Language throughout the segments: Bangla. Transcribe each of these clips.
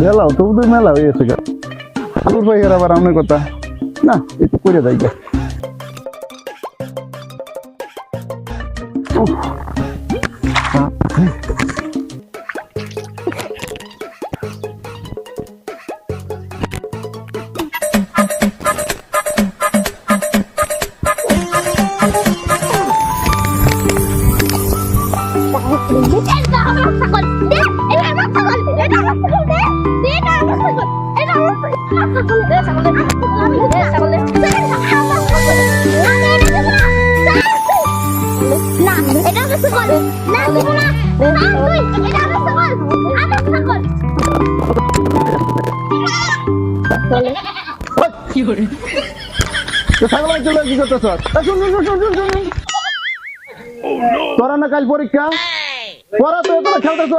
মেলাও, তবু তো মেলা হয়ে গেছে তোর আবার আমার কথা। না, একটু করে দেয় গা। উফ। তোরা না কাল পরীক্ষা পড়া তো তোরা খেলতেছ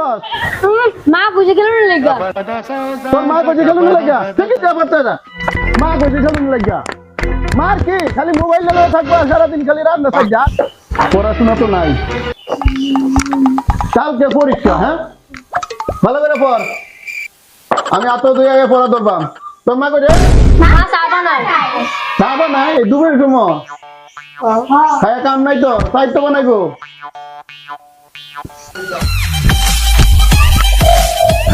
মা বুঝে গেল না লেগা তোর মা কইছে খেলুন লাগা ঠিকই যা পারতে না মা কইছে খেলুন লাগা মার কি? খালি মোবাইল নিয়ে থাকব, সারাদিন খালি রান্না থাক যা পড়াশোনা তো নাই। কালকে পরীক্ষা হ্যাঁ? ভালো করে পড়। আমি আত দুই আগে পড়া ধরবাম। তোর মা কইছে মা নাই দুপুরের সময়? খায়া কাম নাই তো তাই তো বানাইবো।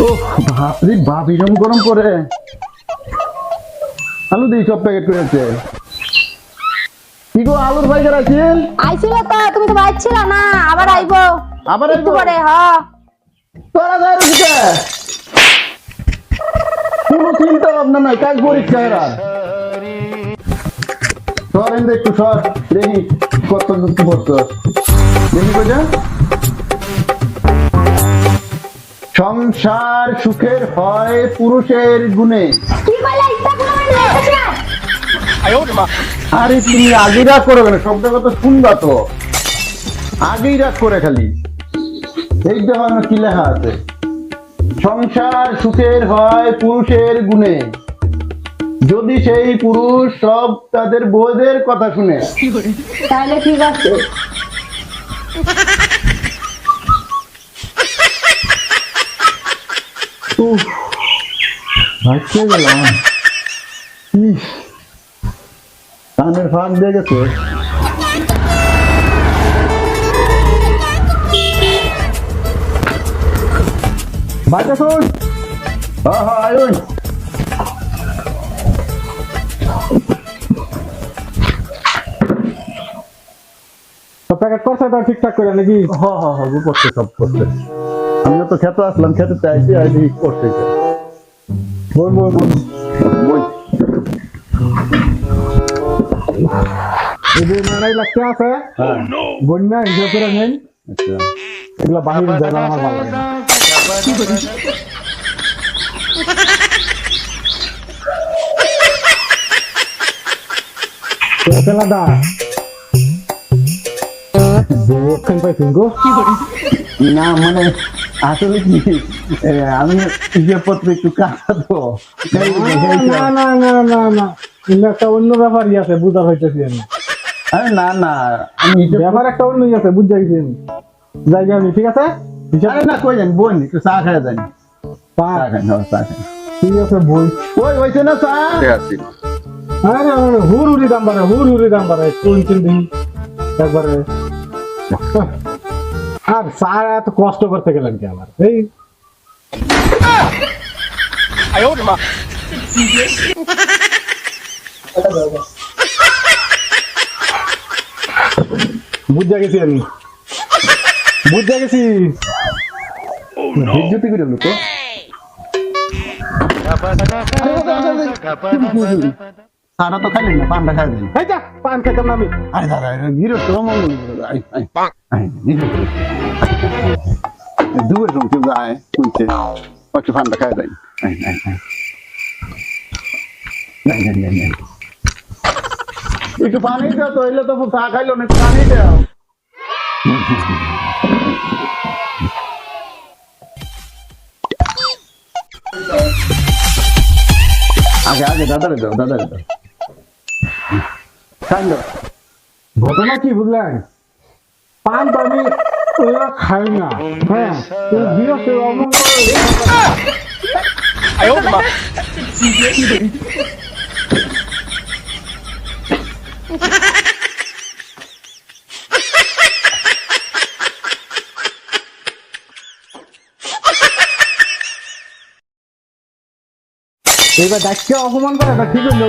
ওহ, বাপরে বাপ এরম গরম করে আলু দিই সব প্যাকেট করেছে গো আলুর আইছিল তো তুমি তো বাইছিল না আবার আইবো। আবার একটু পরে হ। তোরা কোনো চিন্তা ভাবনা নাই কাজ পরীক্ষা এরা। সর এনে একটু সর দেখি কত দেখি কইটা সংসার সুখের হয় পুরুষের গুণে। কি বলে ইচ্ছা করে আরে তুমি আগেই রাগ করো কেন? শব্দ কথা শুনবা তো। আগেই রাগ করে খালি। এই দেখো আমার কি লেখা আছে? সংসার সুখের হয় পুরুষের গুণে। যদি সেই পুরুষ সব তাদের বউদের কথা শুনে। তাহলে ঠিক আছে। উফ, ভাবতে গেলাম। কানের ফাঁক দিয়ে গেছে। বাচ্চা শোন হ্যাঁ হ্যাঁ আয়ুন প্যাকেট করছে তো ঠিকঠাক করে নাকি? হ্যাঁ হ্যাঁ হ্যাঁ করছে সব করছে। আমিও তো খেতে আসলাম খেতে চাইছি এই করছে বল বল বল। বই। যে মেলাই লাগতে আছে হ্যাঁ। বন্যা হিসাব করে নেন। আচ্ছা। এগুলো বাহির যায় না আমার ভালো লাগে না। দা পাই মানে আসলে কি আমি হিসেবপত্র একটু কাঁচা তো এই যে, এই যে। না না না না না। কিন্তু একটা অন্য ব্যাপারই আছে বুঝা হইতেছি আমি। আরে না না আমি ব্যাপার একটা অন্যই আছে বুঝতে গেছি আমি। জায়গা আমি ঠিক আছে? আরে না কই জানি বোন একটু চা খাই জানি পা। চা খাই হ্যাঁ, চা খাই ঠিক আছে বই। ওই হয়েছে না চা? আরে আমার হুর হুরি দাম বাড়ে হুর হুরি দাম বাড়ে কোন তিন দিন। একবারে। আর স্যার এত কষ্ট করতে গেলেন কি আমার? এই। বুঝতে গেছি আমি বুঝতে গেছি। বিদ্যুতি করে তো। খাইলেন না পানটা খাই দেন এই যা পান খেতাম না আমি। আরে দাদা বিরক্ত মঙ্গল দুবার রুম কেউ যায় শুনছে একটু পানটা খাই দেন। একটু পানি দাও তো এলে তো চা খাইলো না একটু পানি দাও। আগে আগে দাদারে দাও দাদারে দাও। কান্দ ঘটনা কি বুঝলেন? পান ওরা খায় না। হ্যাঁ এবার ডাক্তার অপমান করাটা ঠিক হলো